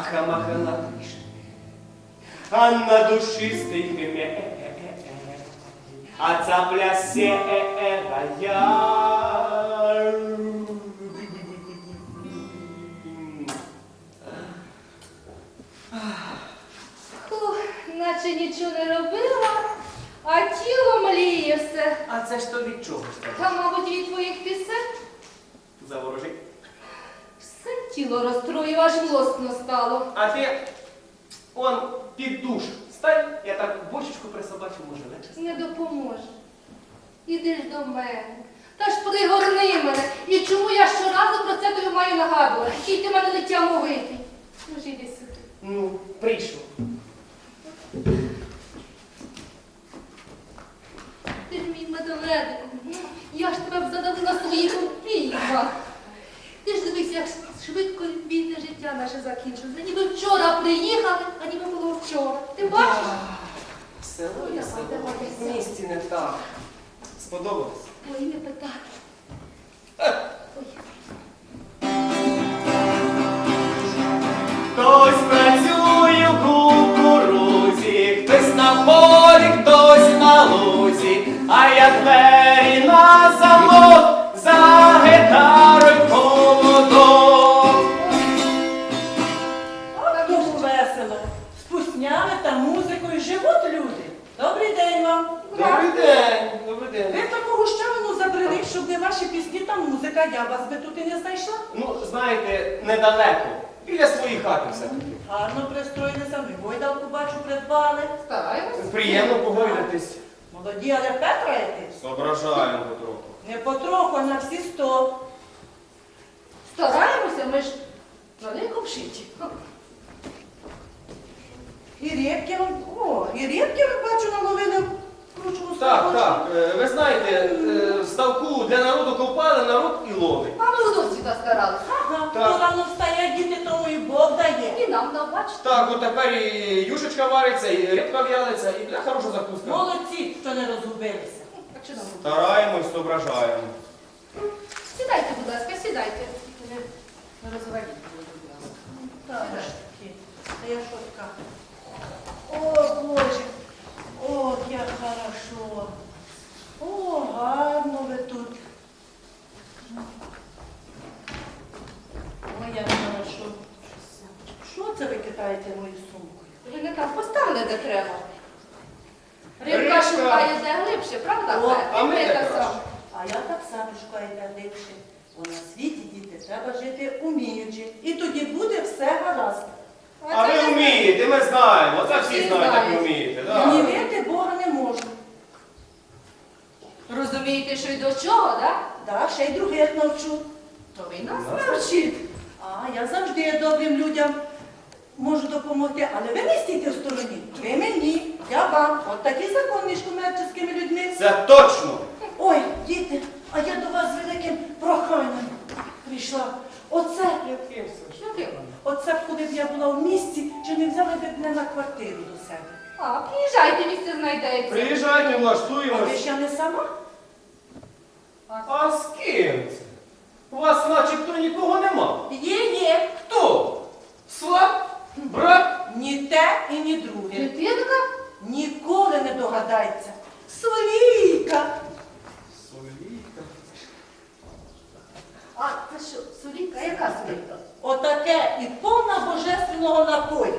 Аха-маха. А на душі стихне. А цапля сєрая. Фух, наче нічого не робила, а тіло мліє все. А це ж то від чого? Та, мабуть, від твоїх пісень Заворожить. Тіло розстроїв, аж млосно стало. А ти он під душ стань, я так бочечку присобачу, може легше. Не допоможе. Іди ж до мене. Та ж пригорни мене. І чому я щоразу про це тобі маю нагадувати? Який ти мене дитя мовитий. Ну ж іди сюди. Ну, прийшов. Ти ж мій медоведик. Я ж тебе б задавила своїх обіймах. Ти ж дивись, як швидко бідне життя наше закінчилося. Ніби вчора приїхали, а ніби було вчора. Ти бачиш? Село давай, село. В місті не так. Сподобалось? Ой, не питай. Ой. Хтось працює в кукурузі, хтось на полі, хтось на лузі, а я двері на замок, та музика, я вас би тут і не знайшла. Ну, знаєте, недалеко. Біля своєї хати все-таки. Гарно пристроїлися, ви гойдалку бачу, придбали. Стараємось. Приємно погойдатись. Молоді, але петраєтесь. Соображаємо потроху. Не потроху, а на всі сто. Стараємося, ми ж на них вшиті. І рідки вам, о, і рідки ви бачу наловили в кручому Так, так. е, Ви знаєте, е, ставку для народу копали, народ і ловить. А ми вдовці старалися. Ага, Так. рано встає, діти, тому і Бог дає. І нам бачите. Так, от тепер і юшечка вариться, і рибка в'ялиться, і для хороша закуска. Молодці, що не розгубилися. А нам? Стараємось, соображаємо. Сідайте, будь ласка, сідайте. Не, розваліть, будь ласка. Так, таки. Та я що така? О, Боже, о, як хорошо. О, гарно ви тут. Ой, як хорошо. Що це ви кидаєте мою сумку? Ви не там поставили, де треба. Рибка. Рибка шукає де глибше, правда? О, а ми де так краще. само. А я так само шукаю де липше. Бо на світі, діти, треба жити уміючи. І тоді буде все гаразд. А ви не- вмієте, ми знаємо. Оце всі Всі знають, як ви знають. вмієте. Да. да. Гнівити Бога не можу. Розумієте, що й до чого, так? Да, ще й других навчу. То ви нас навчіть. А я завжди добрим людям можу допомогти, але ви не стійте в стороні. Ви мені, я вам. От такий закон між комерційними людьми. Це точно. Ой, діти, а я до вас з великим проханням прийшла. Оце, оце, б, коли б я була в місті, чи не взяли б мене на квартиру до себе. А, приїжджайте, місце знайдеться. Приїжджайте, А ви влаштуємось. ж я не сама? А з ким це? У вас начебто нікого нема. Є, є. Хто? Сват? Брат? Ні те і ні друге. Дитинка? Ніколи не догадається. Солійка. Соліка. А, це що, Соліка? Яка Соліка? Отаке і повна божественного напою.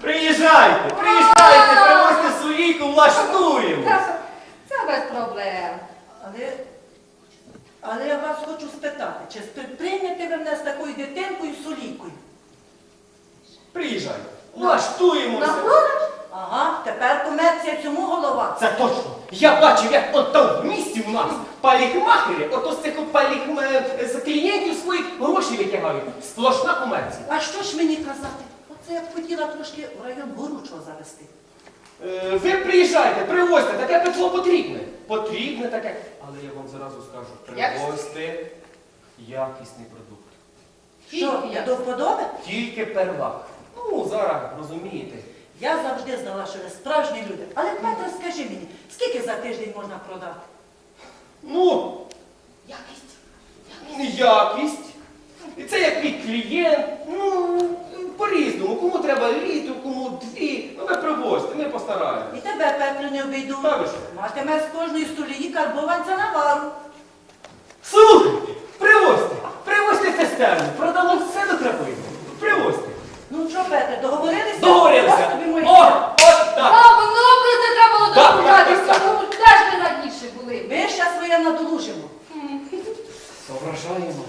Приїжджайте, приїжджайте, привозьте соліку, влаштуємо. Це, це без проблем. Але, але я вас хочу спитати, чи спри- приймете ви мене з такою дитинкою солікою? Приїжджайте. На Влаштуємося. продаж? Ага, тепер комерція цьому голова. Це точно. Я бачив, як от там в місті у нас палікмахери, ото з цих палікм... з клієнтів своїх гроші витягають. Сплошна комерція. А що ж мені казати? це я б хотіла трошки в район горучого завести. Е, Ви приїжджайте, привозьте, таке петло потрібне. Потрібне таке. Але я вам зразу скажу, привозьте якісний продукт. Що, я до вподоби? Тільки первак. Ну, зараз розумієте. Я завжди знала, що ви справжні люди. Але Петро, скажи мені, скільки за тиждень можна продати? Ну, Якість. якість. І це як мій клієнт. Ну, по-різному. Кому треба літо, кому дві. Ну ви привозьте, ми постараємось. І тебе, Петро, не обійду. Матиме з кожної столії карбованця навару. Слухайте, привозьте, привозьте цистерну, продамо все до крапини. Привозьте. Ну що, Петро, договорилися? Ось Договорилися. тобі мої. О, от так. Давно про це треба було Так, домовлятися, так, так, тому теж ми раніше були. Ми ще своє надолужимо. Соображаємо.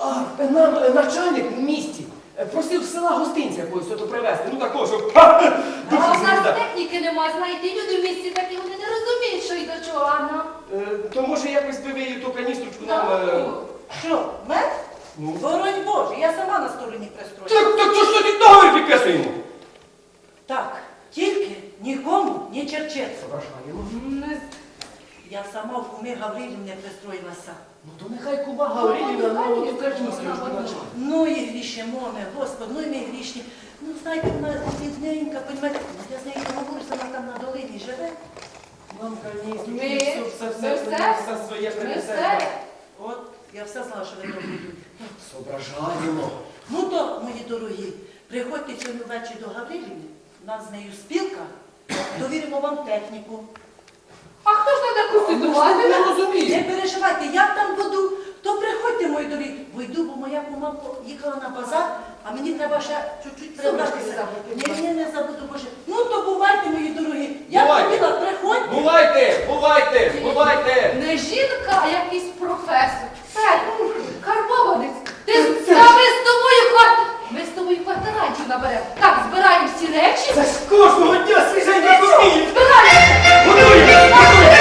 А, нам е, начальник в місті просив з села гостинця якогось ото привезти. Ну такого, щоб ха, А душу в нас техніки нема, знаєте, люди в місті такі, вони не розуміють, що й до чого, а нам. Е, То може якось би ви ту каністрочку нам. е, Ну, Що, мед? Ну. Боронь Боже, я сама на стороні пристрою. Так, так то що ти договір підписуємо? Так, тільки нікому не черчеться. Не Я сама в куми Гаврилів не пристроїлася. Ну то нехай кума Гаврилівна на оту каністрочку наче. Ну і грішимо ми, Господи, ну і ми грішні. Ну, знаєте, вона бідненька, понімаєте, ну, я з нею говорю, вона там на долині живе. Нам каністрочку, Ми- все, все, ми все, все- все своє Ми принесе. все. От, я все знала, що ви добрі люди. Соображаємо. Ну то, мої дорогі, приходьте сьогодні ввечері до Гаврилівни, у нас з нею спілка, довіримо вам техніку. А хто ж треба конститувати? не Не розумію. переживайте, як там буду, то приходьте, мої дорогі. Бо йду, бо моя кума їхала на базар, а мені треба ще чуть-чуть прибратися. Ні, ні, не забуду, Боже. Ну то бувайте, мої дорогі. Я Бувайте. хотіла, приходьте. Бувайте, бувайте, бувайте. Не жінка, а якийсь професор. Карбованець. Ти з- та з тобою тобою квартирантів наберемо. Так, збираємо всі речі. Це ж кожного дня свіженька копії. Збираємо. Готуємо, готуємо.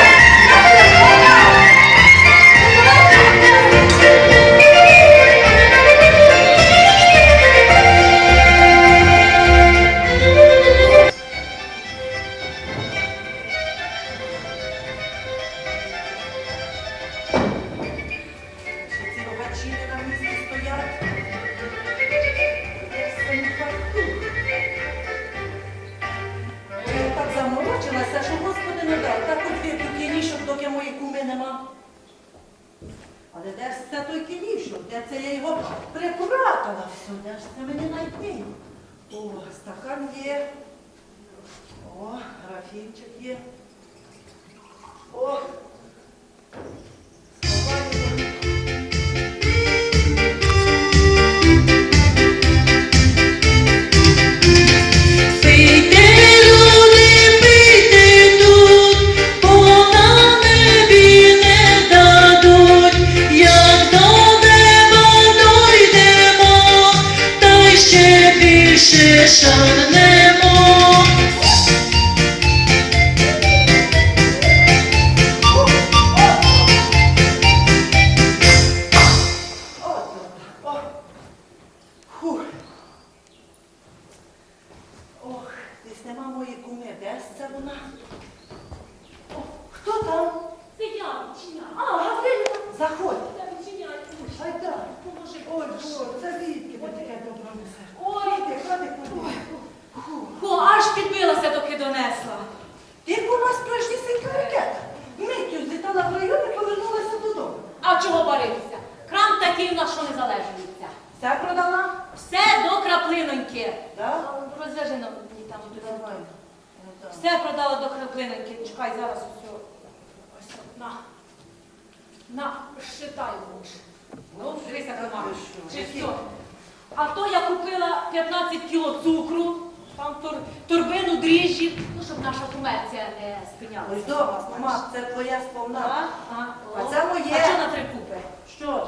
сповна, це твоя сповна. А, а, а це моє. А що на три купи? Що?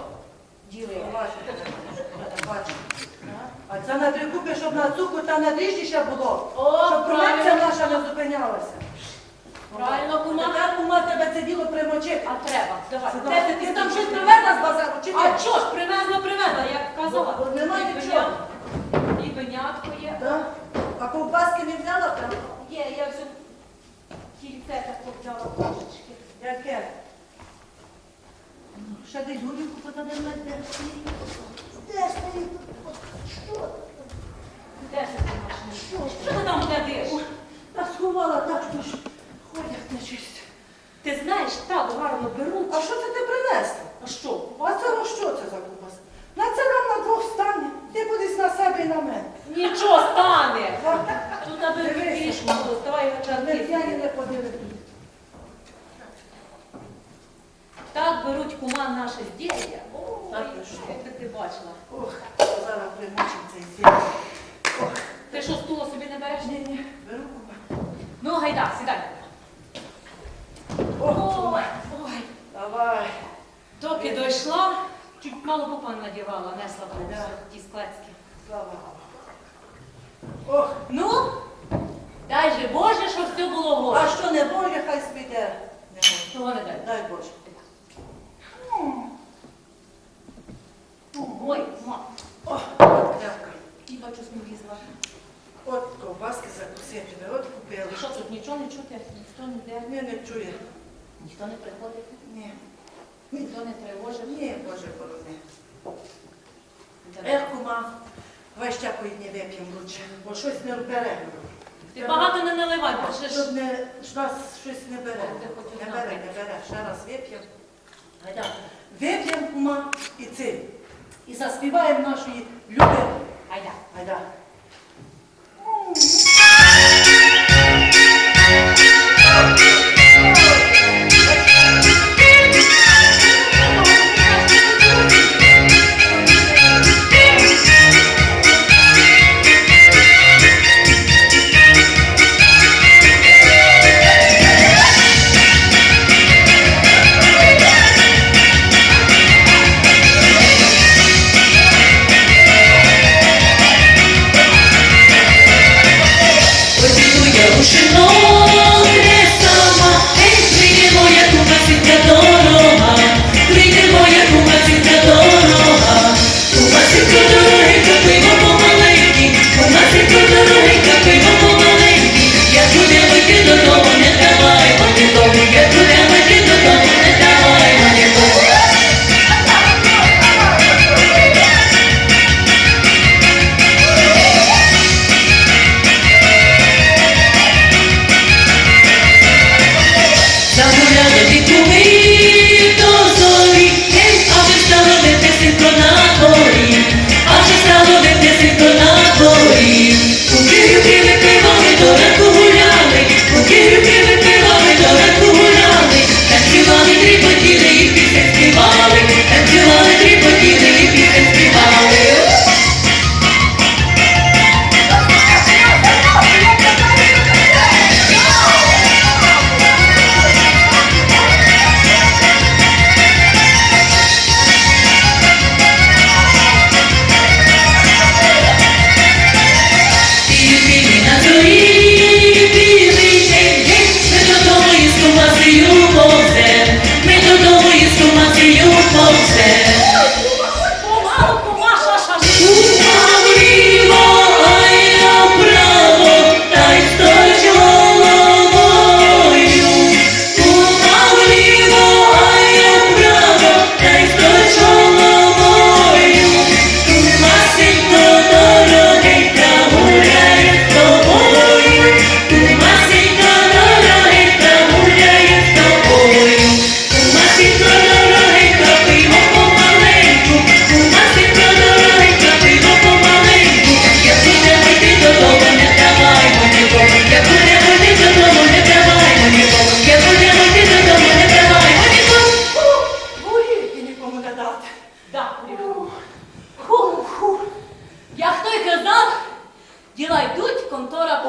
Діли. А це на три купи, щоб на цукру та на дріжджі ще було. О, щоб пролекція наша не зупинялася. Правильно, кума. Тепер кума тебе це діло примочити. А треба. Давай. Де ти, ти там щось привезла з базару чи ні? А що ж, привезла, привезла, як казала. Бо, бо немає нічого. І пенятко є. Да? А ковбаски не взяла? Є, я все університетах повчала кошечки. Яке? Ну, ще десь горілку подадемо, де Де ж ти? Що? Де ж ти машина? Що? Що ти там глядиш? Та сховала так, що ж ходять на честь. Ти знаєш, так гарно беруть. А що це ти принесла? А що? А це ну, що це за купас? На це нам на двох стане. Ти будеш на себе і на мене. Нічого стане. Тут аби його Я не. Так беруть кума наше з. Так, ти ти бачила. Ох, зараз примучим цей зір. Ти що, стула собі не береш? ні, ні, беру купа. Ну, гайда, сідай. Ой, ой. давай. Доки дійшла, чуть мало попа не надівала, несла ті склецькі. Слава. Ох, Ну, Все було а що не Боже, хай спіде. Не. Того не дай. Дай Боже. Ой, ма, Ох, от крепка. і бачу смілізла. От ковбаски закусити, от купили. Що тут нічого не чути? Ніхто не йде, Ні, не чує. ніхто не приходить, Ні, ніхто не тривожить. ні, Боже борони. Ех, кума, ще по дні вип'ємо лучше, бо щось не бере. Ти багато не наливай, бо ще ж. Щоб не, ж вас щось не бере. Ти хоч Не одна бере, не бере. Ще раз вип'ємо. Гайда. Вип'ємо, кума, і цим. І заспіваємо нашої любові. Гайда. Айда.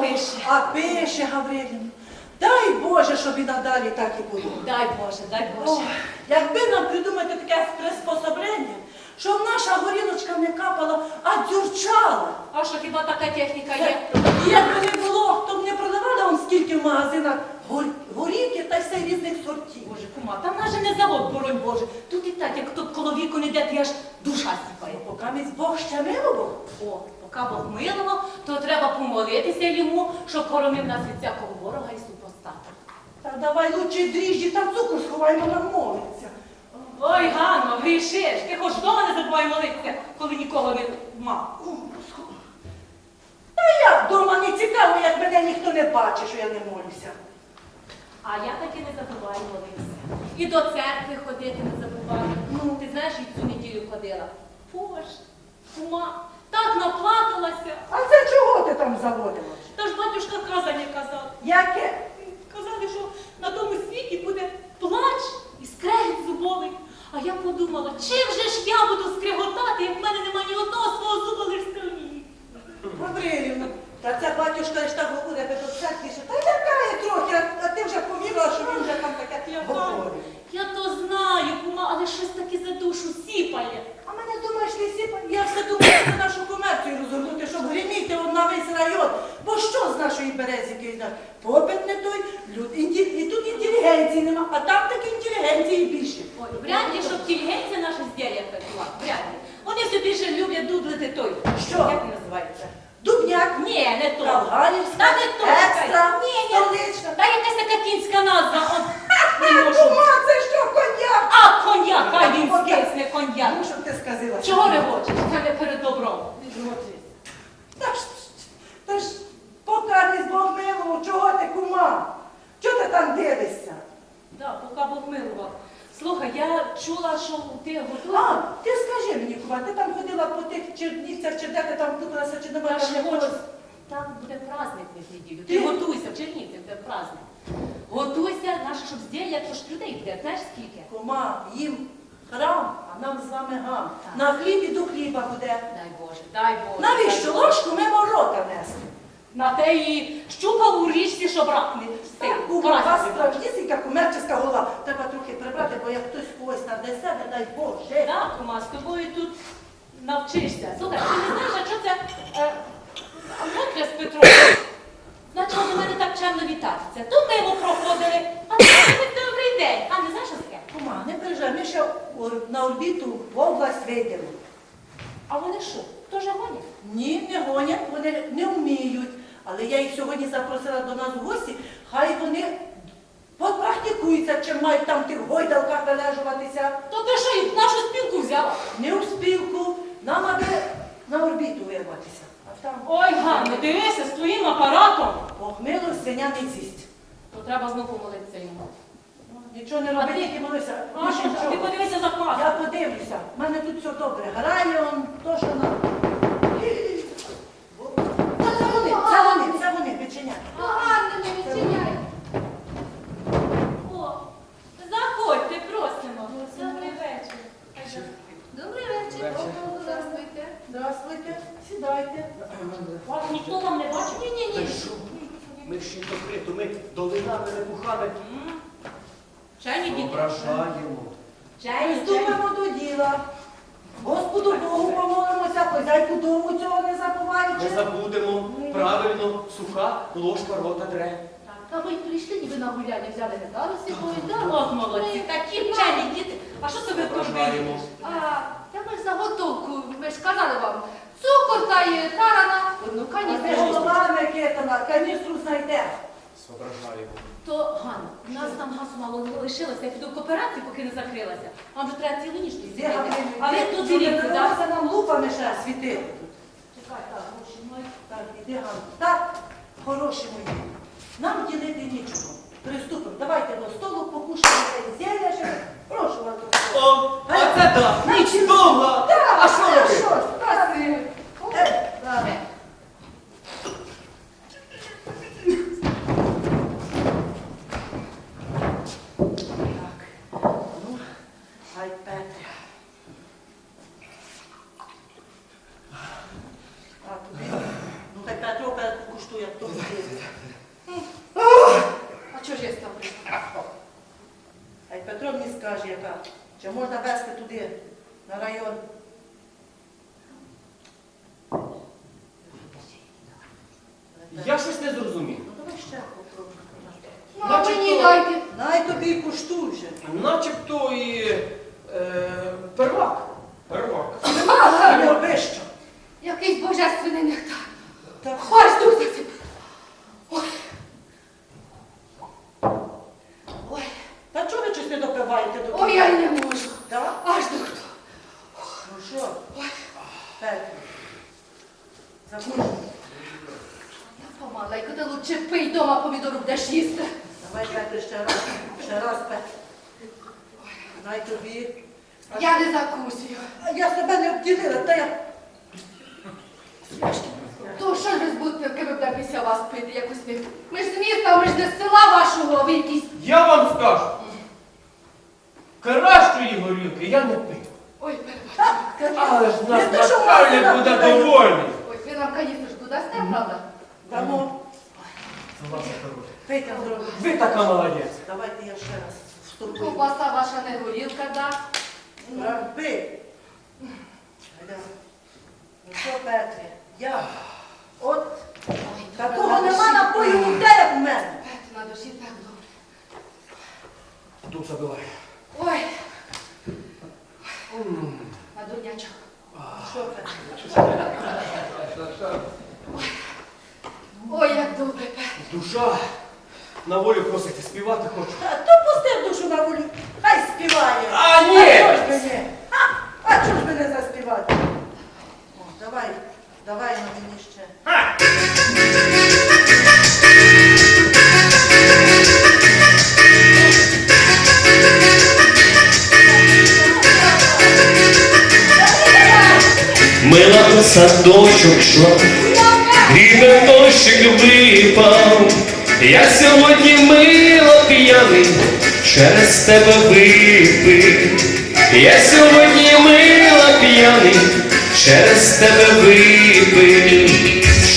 Пише. А пише Гаврилін. Дай Боже, щоб і надалі так і було. Дай Боже, дай Ох, Боже. якби нам придумати таке приспособлення, щоб наша горілочка не капала, а дзюрчала. А що хіба така техніка є? Якби не було, то б не продавали он скільки в магазинах гор- горілки та все різних сортів. Боже, кума, там наже не завод, боронь Боже. Тут і так, як тут коло віку не йде, то аж душа стікає. Поки місь Бог ще милував. О, поки Бог милував, то треба помолитися йому, щоб хоронив нас від всякого ворога і супостата. Та давай лучше дріжджі та цукор сховаємо на молиться. Ой, Ганно, грішиш, ти хоч вдома не забувай молитися, коли нікого не мав. Та я вдома не цікаво, як мене ніхто не бачить, що я не молюся. А я таки не забуваю молитися. І до церкви ходити не забуваю. Ну, ти знаєш, і цю неділю ходила. Боже, ума, так наплакалася. А це чого ти там заводила? Та ж батюшка казання казав. Яке? Казали, що на тому світі буде плач і скрегіт зубовий. А я подумала, чим же ж я буду скреготати, як в мене немає ні одного свого зуба лиш стовні. Гаврилівна, та це батюшка ж так говорить до церкви, що та лякає трохи, а, ти вже повірила, що він вже там таке Я, я то знаю, кума, але щось таки за душу сіпає. А мене думаєш, не сіпа? Я все думаю, що нашу комерцію розгорнути, щоб гриміти от на весь район. Бо що з нашої березіки? Попит не той, люд, інті, і тут інтелігенції нема, а там таки інтелігенції більше. Ой, вряд ли, щоб інтелігенція наша з дядя була. Вряд ли. Вони все більше люблять дудлити той. Що? Як називається? Дубняк, Ні, не то. Калганівська, Та не то. екстра, Ні, ні. столична. Та якась така кінська назва. Он, не можу. Кума, це що, коньяк? А, коньяк, хай він скисне коньяк. Ну, щоб ти сказала. Чого не хочеш? Це не перед добром. Та ж, та ж, покарність Бог милував, чого ти, кума? Чого ти там дивишся? Да, поки Бог милував. Слухай, я чула, що ти А, ти скажи мені, кума, ти там ходила по тих чернівцях, чи де ти там путалася, чи Я ж хочу. Там буде праздник в неділю. Ти- Ти готуйся, в Чернівці буде праздник. Готуйся, наше, щоб зділля, то ж людей буде, знаєш скільки? Кума, їм храм, а нам з вами гам. Так. На хліб і до хліба буде. Дай Боже, дай Боже. Навіщо ложку мимо рота нести? На те і щупав у річці, щоб рак не Так, у вас справдісінька комерційська голова. Треба трохи прибрати, бо як хтось когось надесе, не дай Боже. Так, кума, з тобою тут навчишся. Слухай, ти не знаєш, а що це е, Мотря з Петром? Почав до мене так чемно вітатися. Тут ми йому проходили, а тут хоч добрий день. А не знаєш, що таке? Кума, не переживай, ми ще у- на орбіту в область вийдемо. А вони що? Теж гонять? Ні, не гонять, вони не вміють. Але я їх сьогодні запросила до нас в гості, хай вони попрактикуються, чим мають там в тих гойдалках вилежуватися. То ти що, їх нашу спілку взяла? Не у спілку, нам аби на орбіту вирватися. А там Ой, Ганно, дивися, з твоїм апаратом. Бог мило, свиня не з'їсть. То треба знову помолитися йому. Нічого не робить, тільки молися. А Більше що, нічого. ти подивися за Я подивлюся, У мене тут все добре. Грає он то, що нам. Це вони, це вони, це вони, відчиняють. Гарно не відчиняй. О, заходьте, просимо. Добрий вечір. Добрий вечір. О, Здравствуйте. Здравствуйте, сідайте. Вас ніхто там не бачив? Ні, ні, Та ні. що? Ми ще то ми долинами не бухами. Чайні чайні. Приступимо до діла. Господу Богу помолимося, хозяйку дому цього не Не забуваючи. забудемо правильно, суха ложка рота дре. А ви прийшли, ніби на гуляння взяли гітару з собою, да? От молодці, такі вчені діти. А що це ви А, та ми заготовку, ми ж казали вам, цукор та й тарана, одну ти каністру. голова Микитина, каністру знайде. Ображаємо. То, Ганна, у нас там газу мало лишилося, я піду в кооперацію, поки не закрилася. Вам же треба цілу ніч тут сидіти. А ви тут дивіться, так? придалося нам лупами ще світити. Чекай, так, гроші мої. Так, іди, Ганна. Так, хороші мої. Нам ділити нічого. Приступимо. Давайте до столу, покушаємо зілля ще. Прошу вас. до. О, а це да! Ніч довга! А що Е, робити? Що ж, красиво. Е, так. Так, ну, хай Петре. А, тобі, ну хай Петро перед покуштує, хто буде. А чого ж я став прийшла? Хай Петро мені скаже, яка, чи можна вести туди, на район. Я щось не зрозумів. Ну давай ще попробуй. Ну, а Начебто- мені дайте. Най тобі й куштуй вже. Начебто і е, первак. Первак. Ага, не роби що. Якийсь божественний нектар. Так, Ось тут. Ой. Ой. Та чого ви щось не допиваєте до Ой, я й не можу. Та Малайко, ти лучше пий дома помідору будеш їсти. Давай Петре ще раз, ще раз Петре. Дай тобі. Я не закусую. А Я себе не обділила, та я То що ж ви будете кими буде після вас пити якусь ви? Ми ж з міста, ми ж не з села вашого, ви якісь. Я вам скажу. Кращої горілки я не пив. Ой, перебачте. Але ж Не що начальник вас буде туди. довольний. Ой, ви нам дасте, правда? дамо. Зробимо. Ви така молодець. Давайте я ще раз вступую. Ковбаса ваша не горілка, да? Пий. Ну що, Петре, я от такого нема напою у те, як в мене. Пет, на душі так добре. Дух забиває. Ой. На дурнячок. Що, Петре? Ой, як добре, Душа на волю просите, співати хочу. Та то пусти душу на волю, хай співає. А, ні! А чого ж мені? А, а чого ж мене заспівати? О, давай, давай на мені ще. Мила у садочок грібе дощик випав, я сьогодні мило п'яний, через тебе випив, я сьогодні мило п'яний, через тебе випив,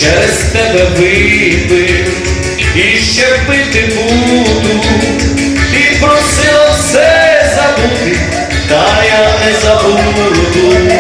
через тебе випив, і ще пити буду, ти просила все забути, та я не забуду.